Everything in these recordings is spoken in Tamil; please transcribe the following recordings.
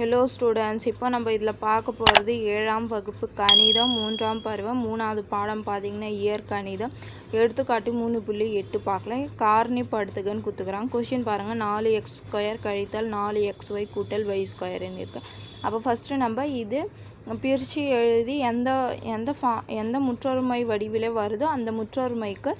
ஹலோ ஸ்டூடெண்ட்ஸ் இப்போ நம்ம இதில் பார்க்க போகிறது ஏழாம் வகுப்பு கணிதம் மூன்றாம் பருவம் மூணாவது பாடம் பார்த்தீங்கன்னா இயற் கணிதம். எடுத்துக்காட்டு மூணு புள்ளி எட்டு பார்க்கலாம். காரணி படுத்துகன்னு கொடுத்துக்குறாங்க கொஷின் பாருங்கள் நாலு எக்ஸ் ஸ்கொயர் கழித்தல் நாலு எக்ஸ் ஒய் கூட்டல் ஒய் ஸ்கொயர்னு இருக்கு. அப்போ ஃபஸ்ட்டு நம்ம இது பிரித்து எழுதி எந்த எந்த ஃபா எந்த முற்றொருமை வடிவில் வருதோ அந்த முற்றொருமைக்கு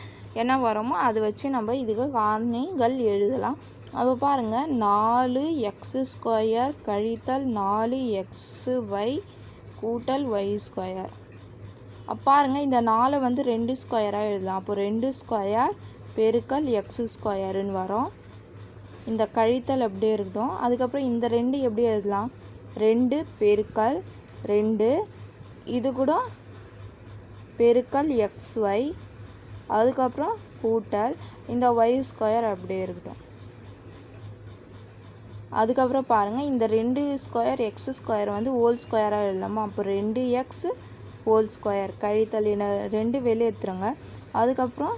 என்ன வருமோ அதை வச்சு நம்ம இதுக்கு காரணிகள் எழுதலாம். அப்போ பாருங்கள் நாலு எக்ஸு ஸ்கொயர் கழித்தல் நாலு எக்ஸு ஒய் கூட்டல் ஒய் ஸ்கொயர் பாருங்கள் இந்த நாலை வந்து ரெண்டு ஸ்கொயராக எழுதலாம். அப்போ ரெண்டு ஸ்கொயர் பெருக்கல் எக்ஸு ஸ்கொயருன்னு வரும். இந்த கழித்தல் அப்படியே இருக்கட்டும் அதுக்கப்புறம் இந்த ரெண்டு எப்படி எழுதலாம்? ரெண்டு பெருக்கல் ரெண்டு இது கூட பெருக்கல் எக்ஸ் ஒய் அதுக்கப்புறம் கூட்டல். இந்த ஒய் ஸ்கொயர் அப்படியே இருக்கட்டும். அதுக்கப்புறம் பாருங்கள் இந்த ரெண்டு ஸ்கொயர் எக்ஸ் ஸ்கொயர் வந்து ஹோல் ஸ்கொயராக எழுதலாமா? அப்போ ரெண்டு எக்ஸ் ஹோல் ஸ்கொயர் கழித்தல் என்ன ரெண்டு வெளியே எடுத்துருங்க. அதுக்கப்புறம்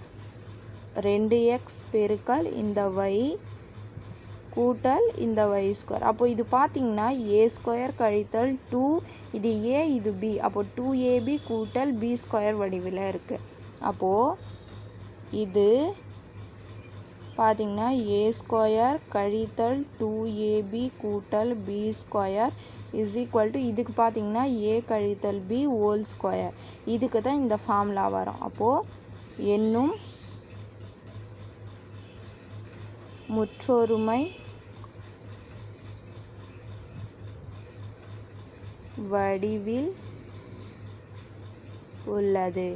ரெண்டு எக்ஸ் பெருக்கல் இந்த ஒய் கூட்டல் இந்த ஒய் ஸ்கொயர் அப்போ இது பார்த்தீங்கன்னா ஏ ஸ்கொயர் கழித்தல் டூ இது ஏ இது பி அப்போ டூ ஏபி கூட்டல் பி ஸ்கொயர் வடிவில் இருக்குது அப்போது இது பார்த்திங்கன்னா ஏ ஸ்கொயர் கழித்தல் டூ ஏபி கூட்டல் b square is equal to இதுக்கு பார்த்தீங்கன்னா ஏ கழித்தல் பி ஹோல் ஸ்கொயர் இதுக்கு தான் இந்த ஃபார்முலா வரும். அப்போது என்னும் முற்றொருமை வடிவில் உள்ளது.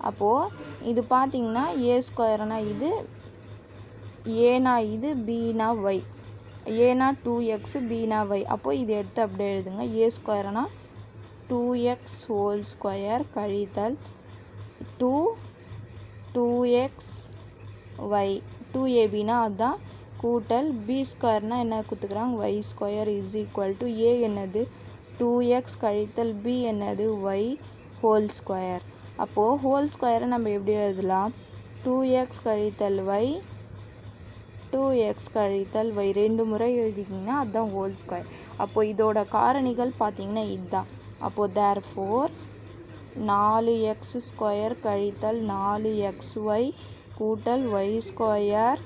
அப்போது இது பார்த்தீங்கன்னா ஏ ஸ்கொயர்னா இது ஏனா இது பீனா ஒய் ஏனா டூ எக்ஸ் பீனா ஒய் அப்போது இது எடுத்து அப்படியே எழுதுங்க. ஏ ஸ்கொயர்னா டூ எக்ஸ் ஹோல் ஸ்கொயர் கழித்தல் two two x y two ஏபினா அதுதான் கூட்டல் பி ஸ்கொயர்னால் என்ன கொடுத்துக்குறாங்க y square is equal to a என்னது? டூ எக்ஸ் கழித்தல் பி என்னது? ஒய் ஹோல் ஸ்கொயர் அப்போது ஹோல் ஸ்கொயரை நம்ம எப்படி எழுதலாம்? டூ எக்ஸ் கழித்தல் ஒய் டூ எக்ஸ் கழித்தல் ஒய் ரெண்டு முறை எழுதிக்கிங்கன்னா அதுதான் ஹோல் ஸ்கொயர் அப்போது இதோட காரணிகள் பார்த்தீங்கன்னா இதுதான். அப்போது தேர் ஃபோர் நாலு எக்ஸ் ஸ்கொயர் கழித்தல் நாலு எக்ஸ் ஒய் கூட்டல் ஒய் ஸ்கொயர்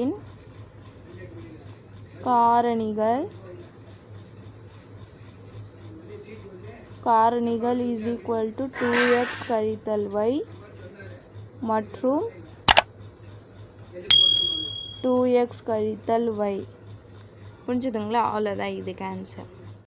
இன் காரணிகள் காரணிகள் is equal to two x கழித்தல் ஒய் மற்றும் டூ எக்ஸ் கழித்தல் ஒய் புரிஞ்சுதுங்களா? அவ்வளோதான் இதுக்கு ஆன்சர்